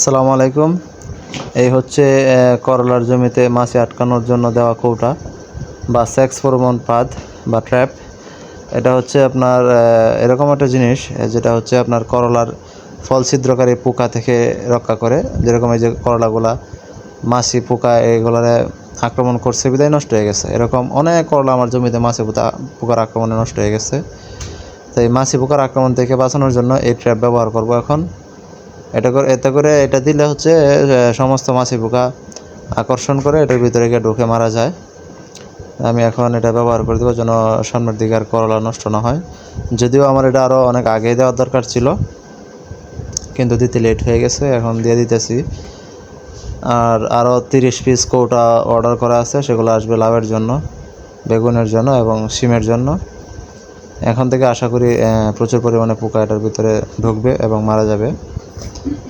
আসসালামু আলাইকুম। এই হচ্ছে করলার জমিতে মাছে আটকানোর জন্য দেওয়া কৌটা বা সেক্স ফরমন পাদ বা ট্র্যাপ। এটা হচ্ছে আপনার এরকম একটা জিনিস যেটা হচ্ছে আপনার করলার ফল ছিদ্রকারী পোকা থেকে রক্ষা করে। যেরকম এই যে করলাগুলা মাছি পোকা এগুলারে আক্রমণ করছে, বিদায় নষ্ট হয়ে গেছে। এরকম অনেক করলা আমার জমিতে মাছি পোতা, পোকার আক্রমণে নষ্ট হয়ে গেছে। তাই মাছি পোকার আক্রমণ থেকে বাঁচানোর জন্য এই ট্র্যাপ ব্যবহার করব এখন। এটা করে এতে করে এটা দিলে হচ্ছে সমস্ত মাছি পোকা আকর্ষণ করে এটার ভিতরে গিয়ে ঢুকে মারা যায়। আমি এখন এটা ব্যবহার করে দেবো যেন সামনের দিকে আর করলা নষ্ট না হয়। যদিও আমার এটা আরও অনেক আগে দেওয়ার দরকার ছিল, কিন্তু দিতে লেট হয়ে গেছে, এখন দিয়ে দিতেছি। আর আরও তিরিশ পিস কৌটা অর্ডার করা আছে, সেগুলো আসবে লাভের জন্য, বেগুনের জন্য এবং সিমের জন্য। এখন থেকে আশা করি প্রচুর পরিমাণে পোকা এটার ভিতরে ঢুকবে এবং মারা যাবে। Thank you.